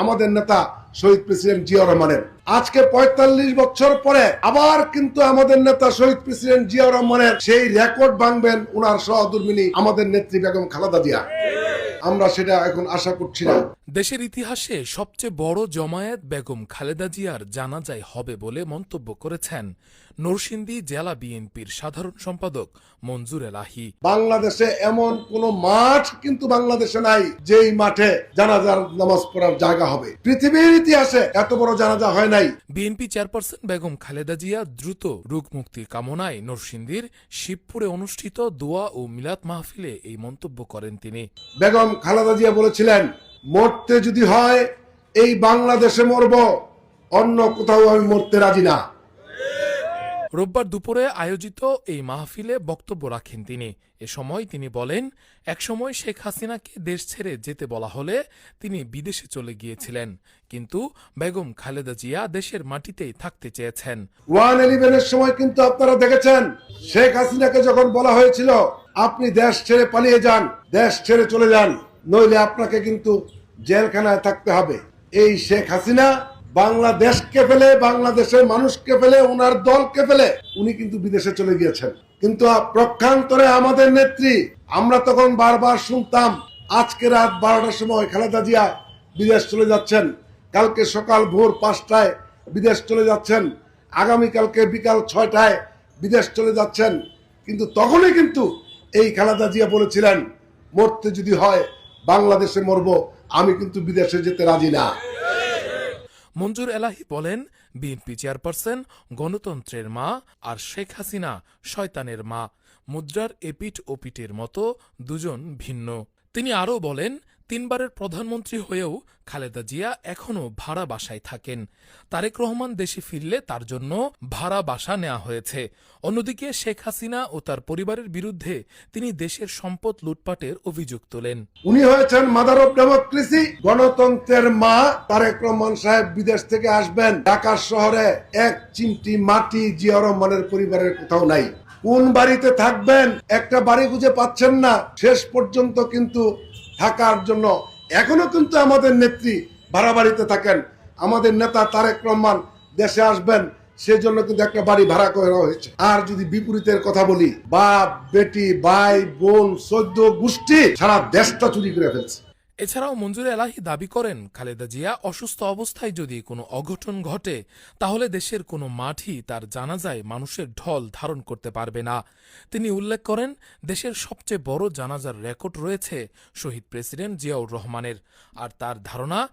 আমাদের নেতা শহীদ প্রেসিডেন্ট জিয়া রহমানের। আজকে পঁয়তাল্লিশ বছর পরে আবার কিন্তু আমাদের নেতা শহীদ প্রেসিডেন্ট জিয়া রহমানের সেই রেকর্ড ভাঙবেন উনার সহধর্মিনী আমাদের নেত্রী বেগম খালাদা জিয়া। আমরা সেটা এখন আশা করছি না। দেশের ইতিহাসে সবচেয়ে বড় জমায়েত বেগম খালেদা জিয়ার জানাজায় হবে বলে মন্তব্য করেছেন নরসিংদী জেলা বিএনপির সাধারণ সম্পাদক মঞ্জুর এলাহি। বাংলাদেশে এমন কোন মাঠ কিন্তু বাংলাদেশে নাই যেই মাঠে জানাজার নামাজ পড়ার জায়গা হবে। পৃথিবীর ইতিহাসে এত বড় জানাজা হয় নাই। বিএনপি চেয়ারপারসন বেগম খালেদা জিয়া দ্রুত রোগ মুক্তির কামনায় নরসিংদীর শিবপুরে অনুষ্ঠিত দোয়া ও মিলাদ মাহফিলে এই মন্তব্য করেন তিনি। বেগম খালেদা জিয়া বলেছিলেন মরতে যদি হয় এই বাংলাদেশে মরব অন্য কোথাও আমি মরতে রাজি না। রোববার দুপুরে আয়োজিত এই মাহফিলে বক্তব্য রাখেন তিনি। এ সময় তিনি বলেন একসময় শেখ হাসিনাকে দেশ ছেড়ে যেতে বলা হলে তিনি বিদেশে চলে গিয়েছিলেন। কিন্তু বেগম খালেদা জিয়া দেশের মাটিতেই থাকতে চেয়েছেন। ওয়ান ইলেভেনের সময় কিন্তু আপনারা দেখেছেন শেখ হাসিনাকে যখন বলা হয়েছিল আপনি দেশ ছেড়ে পালিয়ে যান দেশ ছেড়ে চলে যান। নইলে আপনাকে কিন্তু জেলখানায় থাকতে হবে। এই শেখ হাসিনা বাংলাদেশকে ফেলে, বাংলাদেশের মানুষকে ফেলে, ওনার দলকে ফেলে উনি কিন্তু বিদেশে চলে গিয়েছেন। কিন্তু প্রক্ষান্তরে আমাদের নেত্রী, আমরা তখন বারবার শুনতাম, আজকে রাত বারোটার সময় খালেদা জিয়া বিদেশ চলে যাচ্ছেন, কালকে সকাল ভোর পাঁচটায় বিদেশ চলে যাচ্ছেন আগামীকালকে বিকাল ছয়টায় বিদেশ চলে যাচ্ছেন। কিন্তু তখনই কিন্তু এই খালেদা জিয়া বলেছিলেন, মরতে যদি হয় বাংলাদেশে মরব, আমি কিন্তু বিদেশে যেতে রাজি না। মঞ্জুর এলাহি বলেন, বিএনপি চেয়ারপারসন, গণতন্ত্রের মা আর শেখ হাসিনা শয়তানের মা। মুদ্রার এপিট ওপিটের মতো দুজন ভিন্ন। তিনি আরও বলেন তিনবারের প্রধানমন্ত্রী হয়েও খালেদা জিয়া এখনও ভাড়া বাসায় থাকেন। তারেক রহমান দেশে ফিরলে তার জন্য ভাড়া বাসা নেওয়া হয়েছে। অন্যদিকে শেখ হাসিনা ও তার পরিবারের বিরুদ্ধে তিনি দেশের সম্পদ লুটপাটের অভিযোগ তোলেন। উনি হয়েছেন মাদার অফ ডেমোক্রেসি গণতন্ত্রের মা তারেক রহমান সাহেব বিদেশ থেকে আসবেন। ঢাকা শহরে এক চিমটি মাটি জিয়া রহমানের পরিবারের কোথাও নাই। কোন বাড়িতে থাকবেন, একটা বাড়ি খুঁজে পাচ্ছেন না। শেষ পর্যন্ত কিন্তু থাকার জন্য এখনও কিন্তু আমাদের নেত্রী ভাড়া বাড়িতে থাকেন। আমাদের নেতা তারেক রহমান দেশে আসবেন, সেজন্য কিন্তু একটা বাড়ি ভাড়া করা হয়েছে। আর যদি বিপরীতের কথা বলি, বাপ, বেটি, ভাই, বোন, সদ্য গোষ্ঠী সারা দেশটা চুরি করে ফেলছে। এছাড়াও মঞ্জুর এলাহি দাবি করেন, খালেদা জিয়া অসুস্থ অবস্থায় যদি কোনো অঘটন ঘটে, তাহলে দেশের কোনো মাঠই তার জানাজায় মানুষের ঢল ধারণ করতে পারবে না। তিনি উল্লেখ করেন, দেশের সবচেয়ে বড় জানাজার রেকর্ড রয়েছে শহীদ প্রেসিডেন্ট জিয়াউর রহমানের। আর তার ধারণা